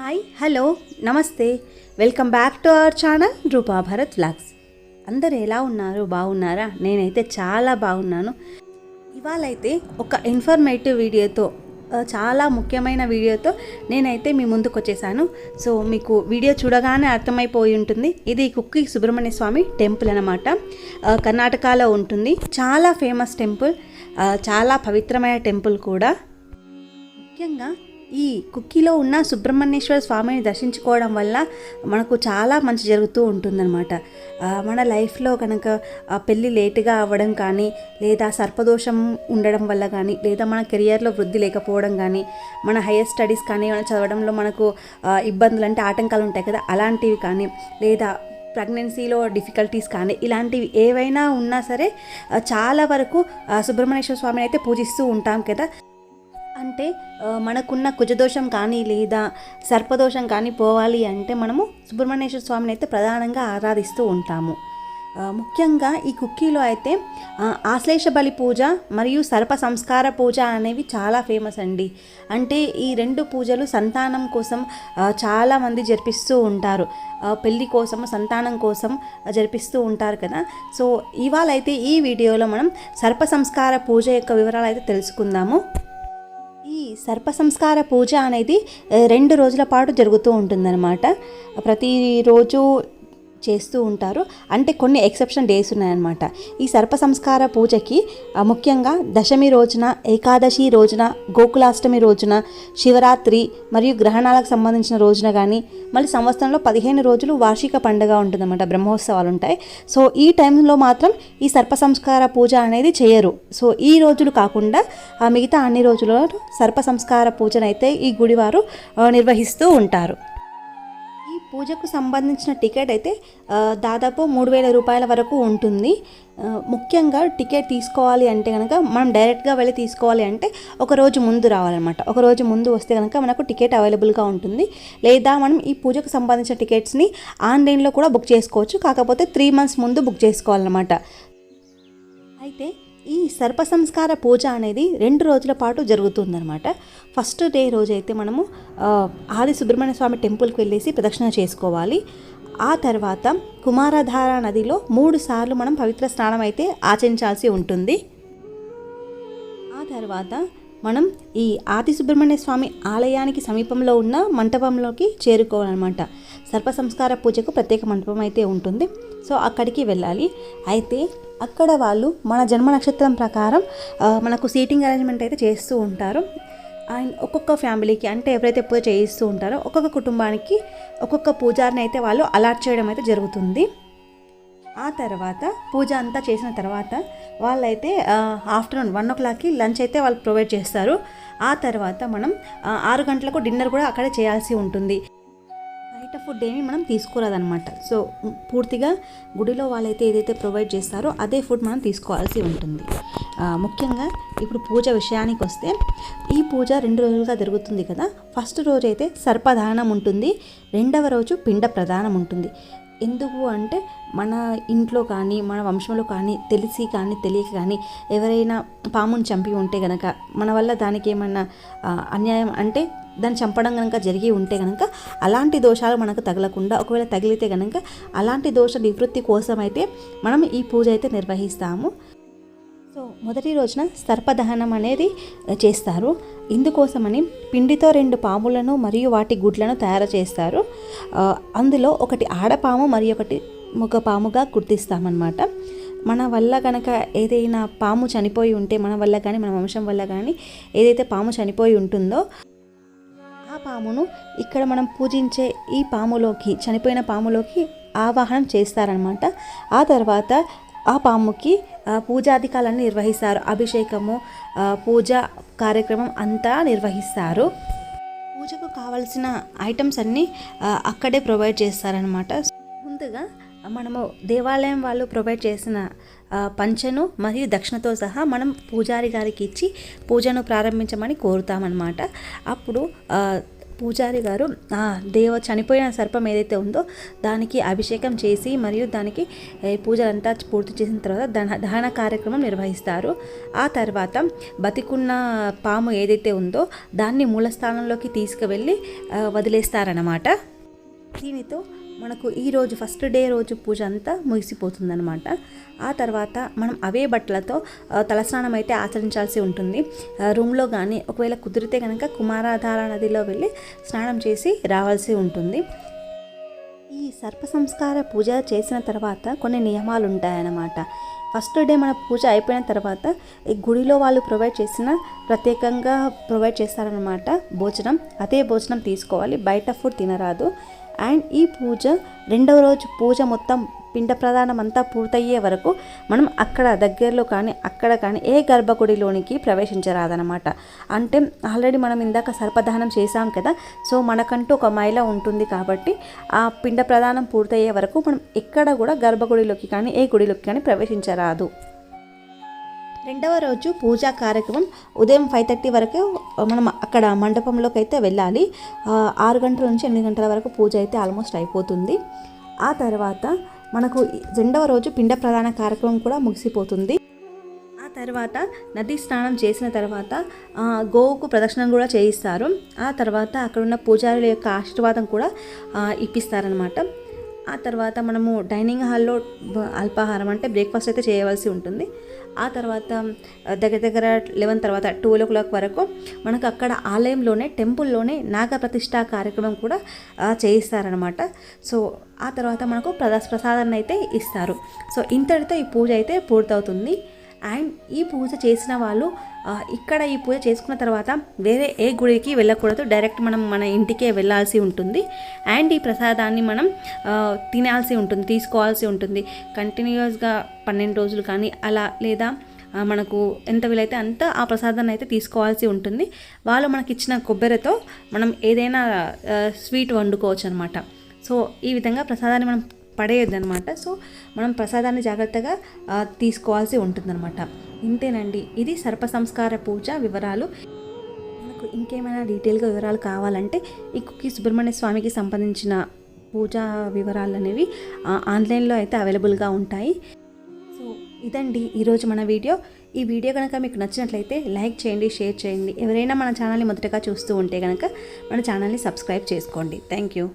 Hi hello నమస్తే. Welcome back to our channel Roopa Bharath vlogs అందరు ఎలా ఉన్నారు? బాగున్నారా? నేనైతే చాలా బాగున్నాను. ఇవాళైతే ఒక ఇన్ఫర్మేటివ్ వీడియోతో చాలా ముఖ్యమైన వీడియోతో నేనైతే మీ ముందుకు వచ్చేసాను సో మీకు వీడియో చూడగానే అర్థమైపోయి ఉంటుంది. ఇది కుక్కి సుబ్రహ్మణ్య స్వామి టెంపుల్ అనమాట కర్ణాటకలో ఉంటుంది. చాలా ఫేమస్ టెంపుల్ చాలా పవిత్రమైన టెంపుల్ కూడా. ముఖ్యంగా ఈ కుక్కీలో ఉన్న సుబ్రహ్మణ్యేశ్వర స్వామిని దర్శించుకోవడం వల్ల మనకు చాలా మంచి జరుగుతూ ఉంటుందన్నమాట. మన లైఫ్లో కనుక పెళ్ళి లేటుగా అవ్వడం కానీ లేదా సర్పదోషం ఉండడం వల్ల కానీ లేదా మన కెరియర్లో వృద్ధి లేకపోవడం కానీ మన హైయర్ స్టడీస్ కానీ మన చదవడంలో మనకు ఇబ్బందులు అంటే ఆటంకాలు ఉంటాయి కదా అలాంటివి కానీ లేదా ప్రెగ్నెన్సీలో డిఫికల్టీస్ కానీ ఇలాంటివి ఏవైనా ఉన్నా సరే చాలా వరకు సుబ్రహ్మణ్యేశ్వర స్వామిని అయితే పూజిస్తూ ఉంటాం కదా. అంటే మనకున్న కుజదోషం కానీ లేదా సర్పదోషం కానీ పోవాలి అంటే మనము సుబ్రహ్మణ్యేశ్వర స్వామిని అయితే ప్రధానంగా ఆరాధిస్తూ ఉంటాము. ముఖ్యంగా ఈ కుక్కీలో అయితే ఆశ్లేష బలి పూజ మరియు సర్ప సంస్కార పూజ అనేవి చాలా ఫేమస్ అండి. అంటే ఈ రెండు పూజలు సంతానం కోసం చాలామంది జరిపిస్తూ ఉంటారు. పెళ్ళి కోసం సంతానం కోసం జరిపిస్తూ ఉంటారు కదా. సో ఇవాళ అయితే ఈ వీడియోలో మనం సర్ప సంస్కార పూజ యొక్క వివరాలు అయితే తెలుసుకుందాము. ఈ సర్ప సంస్కార పూజ అనేది రెండు రోజుల పాటు జరుగుతూ ఉంటుందన్నమాట. ప్రతిరోజు చేస్తూ ఉంటారు. అంటే కొన్ని ఎక్సెప్షన్ డేస్ ఉన్నాయన్నమాట. ఈ సర్ప సంస్కార పూజకి ముఖ్యంగా దశమి రోజున ఏకాదశి రోజున గోకులాష్టమి రోజున శివరాత్రి మరియు గ్రహణాలకు సంబంధించిన రోజున కానీ మళ్ళీ సంవత్సరంలో పదిహేను రోజులు వార్షిక పండుగ ఉంటుందన్నమాట బ్రహ్మోత్సవాలు ఉంటాయి. సో ఈ టైంలో మాత్రం ఈ సర్ప సంస్కార పూజ అనేది చేయరు. సో ఈ రోజులు కాకుండా ఆ మిగతా అన్ని రోజులలో సర్ప సంస్కార పూజనైతే ఈ గుడివారు నిర్వహిస్తూ ఉంటారు. పూజకు సంబంధించిన టికెట్ అయితే దాదాపు మూడు వేల రూపాయల వరకు ఉంటుంది. ముఖ్యంగా టికెట్ తీసుకోవాలి అంటే కనుక మనం డైరెక్ట్గా వెళ్ళి తీసుకోవాలి అంటే ఒక రోజు ముందు రావాలన్నమాట. ఒక రోజు ముందు వస్తే కనుక మనకు టికెట్ అవైలబుల్గా ఉంటుంది. లేదా మనం ఈ పూజకు సంబంధించిన టికెట్స్ని ఆన్లైన్లో కూడా బుక్ చేసుకోవచ్చు. కాకపోతే త్రీ మంత్స్ ముందు బుక్ చేసుకోవాలన్నమాట. అయితే ఈ సర్ప సంస్కార పూజ అనేది రెండు రోజుల పాటు జరుగుతుందనమాట ఫస్ట్ డే రోజు అయితే మనము ఆది సుబ్రహ్మణ్య స్వామి టెంపుల్కి వెళ్ళేసి ప్రదక్షిణ చేసుకోవాలి. ఆ తర్వాత కుమారధార నదిలో మూడు సార్లు మనం పవిత్ర స్నానం అయితే ఆచరించాల్సి ఉంటుంది. ఆ తర్వాత మనం ఈ ఆది సుబ్రహ్మణ్య స్వామి ఆలయానికి సమీపంలో ఉన్న మంటపంలోకి చేరుకోవాలన్నమాట. సర్ప సంస్కార పూజకు ప్రత్యేక మండపం అయితే ఉంటుంది. సో అక్కడికి వెళ్ళాలి. అయితే అక్కడ వాళ్ళు మన జన్మ నక్షత్రం ప్రకారం మనకు సీటింగ్ అరేంజ్మెంట్ అయితే చేస్తూ ఉంటారు. అండ్ ఒక్కొక్క ఫ్యామిలీకి అంటే ఎవరైతే పూజ చేయిస్తూ ఉంటారో ఒక్కొక్క కుటుంబానికి ఒక్కొక్క పూజారిని అయితే వాళ్ళు అలాట్ చేయడం అయితే జరుగుతుంది. ఆ తర్వాత పూజ అంతా చేసిన తర్వాత వాళ్ళైతే ఆఫ్టర్నూన్ వన్ ఓ క్లాక్కి లంచ్ అయితే వాళ్ళు ప్రొవైడ్ చేస్తారు. ఆ తర్వాత మనం ఆరు గంటలకు డిన్నర్ కూడా అక్కడే చేయాల్సి ఉంటుంది. ఫుడ్ ఏమి మనం తీసుకోరాదనమాట సో పూర్తిగా గుడిలో వాళ్ళైతే ఏదైతే ప్రొవైడ్ చేస్తారో అదే ఫుడ్ మనం తీసుకోవాల్సి ఉంటుంది. ముఖ్యంగా ఇప్పుడు పూజ విషయానికి వస్తే ఈ పూజ రెండు రోజులుగా జరుగుతుంది కదా. ఫస్ట్ రోజు అయితే సర్పదానం ఉంటుంది. రెండవ రోజు పిండ ప్రదానం ఉంటుంది. ఎందుకు అంటే మన ఇంట్లో కానీ మన వంశంలో కానీ తెలిసి కానీ తెలియక కానీ ఎవరైనా పాముని చంపి ఉంటే గనక మన వల్ల దానికి ఏమన్నా అన్యాయం అంటే దాన్ని చంపడం కనుక జరిగి ఉంటే కనుక అలాంటి దోషాలు మనకు తగలకుండా ఒకవేళ తగిలితే కనుక అలాంటి దోష నివృత్తి కోసం అయితే మనం ఈ పూజ అయితే నిర్వహిస్తాము. సో మొదటి రోజున సర్పదహనం అనేది చేస్తారు. ఇందుకోసమని పిండితో రెండు పాములను మరియు వాటి గుడ్లను తయారు చేస్తారు. అందులో ఒకటి ఆడపాము మరియు ఒకటి మగ పాముగా గుర్తిస్తామన్నమాట. మన వల్ల కనుక ఏదైనా పాము చనిపోయి ఉంటే మన వల్ల కానీ మన వంశం వల్ల కానీ ఏదైతే పాము చనిపోయి ఉంటుందో పామును ఇక్కడ మనం పూజించే ఈ పాములోకి చనిపోయిన పాములోకి ఆవాహనం చేస్తారనమాట ఆ తర్వాత ఆ పాముకి ఆ, నిర్వహిస్తారు. అభిషేకము పూజ కార్యక్రమం అంతా నిర్వహిస్తారు. పూజకు కావలసిన ఐటమ్స్ అన్నీ అక్కడే ప్రొవైడ్ చేస్తారనమాట ముందుగా మనము దేవాలయం వాళ్ళు ప్రొవైడ్ చేసిన పంచను మరియు దక్షిణతో సహా మనం పూజారి గారికి ఇచ్చి పూజను ప్రారంభించమని కోరుతామన్నమాట. అప్పుడు పూజారి గారు దేవ చనిపోయిన సర్పం ఏదైతే ఉందో దానికి అభిషేకం చేసి మరియు దానికి పూజలంతా పూర్తి చేసిన తర్వాత దహన దహన కార్యక్రమం నిర్వహిస్తారు. ఆ తర్వాత బతికున్న పాము ఏదైతే ఉందో దాన్ని మూలస్థానంలోకి తీసుకువెళ్ళి వదిలేస్తారన్నమాట. దీనితో మనకు ఈ రోజు ఫస్ట్ డే రోజు పూజ అంతా ముగిసిపోతుందనమాట ఆ తర్వాత మనం అవే బట్టలతో తలస్నానం అయితే ఆచరించాల్సి ఉంటుంది. రూమ్లో కానీ ఒకవేళ కుదిరితే కనుక కుమారాధార నదిలో వెళ్ళి స్నానం చేసి రావాల్సి ఉంటుంది. ఈ సర్ప సంస్కార పూజ చేసిన తర్వాత కొన్ని నియమాలు ఉంటాయన్నమాట. ఫస్ట్ డే మన పూజ అయిపోయిన తర్వాత ఈ గుడిలో వాళ్ళు ప్రొవైడ్ చేసిన ప్రత్యేకంగా ప్రొవైడ్ చేస్తారనమాట భోజనం. అదే భోజనం తీసుకోవాలి. బయట ఫుడ్ తినరాదు. అండ్ ఈ పూజ రెండవ రోజు పూజ మొత్తం పిండ ప్రదానం అంతా పూర్తయ్యే వరకు మనం అక్కడ దగ్గరలో కానీ అక్కడ కానీ ఏ గర్భగుడిలోనికి ప్రవేశించరాదనమాట అంటే ఆల్రెడీ మనం ఇందాక సర్పదానం చేసాం కదా సో మనకంటూ ఒక మైల ఉంటుంది కాబట్టి ఆ పిండ ప్రదానం పూర్తయ్యే వరకు మనం ఎక్కడ కూడా గర్భగుడిలోకి కానీ ఏ గుడిలోకి కానీ ప్రవేశించరాదు. రెండవ రోజు పూజా కార్యక్రమం ఉదయం ఫైవ్ థర్టీ వరకు మనం అక్కడ మండపంలోకి అయితే వెళ్ళాలి ఆరు గంటల నుంచి ఎనిమిది గంటల వరకు పూజ అయితే ఆల్మోస్ట్ అయిపోతుంది. ఆ తర్వాత మనకు రెండవ రోజు పిండ ప్రధాన కార్యక్రమం కూడా ముగిసిపోతుంది. ఆ తర్వాత నది స్నానం చేసిన తర్వాత గోవుకు ప్రదక్షిణం కూడా చేయిస్తారు. ఆ తర్వాత అక్కడ ఉన్న పూజారుల యొక్క ఆశీర్వాదం కూడా ఇప్పిస్తారనమాట ఆ తర్వాత మనము డైనింగ్ హాల్లో అల్పాహారం అంటే బ్రేక్ఫాస్ట్ అయితే చేయవలసి ఉంటుంది. ఆ తర్వాత దగ్గర దగ్గర లెవెన్ తర్వాత ట్వెల్వ్ ఓ క్లాక్ వరకు మనకు అక్కడ ఆలయంలోనే టెంపుల్లోనే నాగ ప్రతిష్ఠ కార్యక్రమం కూడా చేయిస్తారనమాట సో ఆ తర్వాత మనకు ప్రదా ప్రసాదాన్ని అయితే ఇస్తారు. సో ఇంతటితో ఈ పూజ అయితే పూర్తవుతుంది. అండ్ ఈ పూజ చేసిన వాళ్ళు ఇక్కడ ఈ పూజ చేసుకున్న తర్వాత వేరే ఏ గుడికి వెళ్ళకూడదు. డైరెక్ట్ మనం మన ఇంటికే వెళ్ళాల్సి ఉంటుంది. అండ్ ఈ ప్రసాదాన్ని మనం తినాల్సి ఉంటుంది తీసుకోవాల్సి ఉంటుంది. కంటిన్యూస్గా పన్నెండు రోజులు కానీ అలా లేదా మనకు ఎంత వీలైతే అంత ఆ ప్రసాదాన్ని అయితే తీసుకోవాల్సి ఉంటుంది. వాళ్ళు మనకి ఇచ్చిన కొబ్బరితో మనం ఏదైనా స్వీట్ వండుకోవచ్చు అనమాట సో ఈ విధంగా ప్రసాదాన్ని మనం పడేయద్దనమాట సో మనం ప్రసాదాన్ని జాగ్రత్తగా తీసుకోవాల్సి ఉంటుందన్నమాట. ఇంతేనండి. ఇది సర్ప సంస్కార పూజ వివరాలు. మనకు ఇంకేమైనా డీటెయిల్గా వివరాలు కావాలంటే ఈ కుక్కి సుబ్రహ్మణ్య స్వామికి సంబంధించిన పూజా వివరాలు అనేవి ఆన్లైన్లో అయితే అవైలబుల్గా ఉంటాయి. సో ఇదండి ఈరోజు మన వీడియో. ఈ వీడియో కనుక మీకు నచ్చినట్లయితే లైక్ చేయండి షేర్ చేయండి. ఎవరైనా మన ఛానల్ని మొదటగా చూస్తూ ఉంటే కనుక మన ఛానల్ని సబ్స్క్రైబ్ చేసుకోండి. Thank you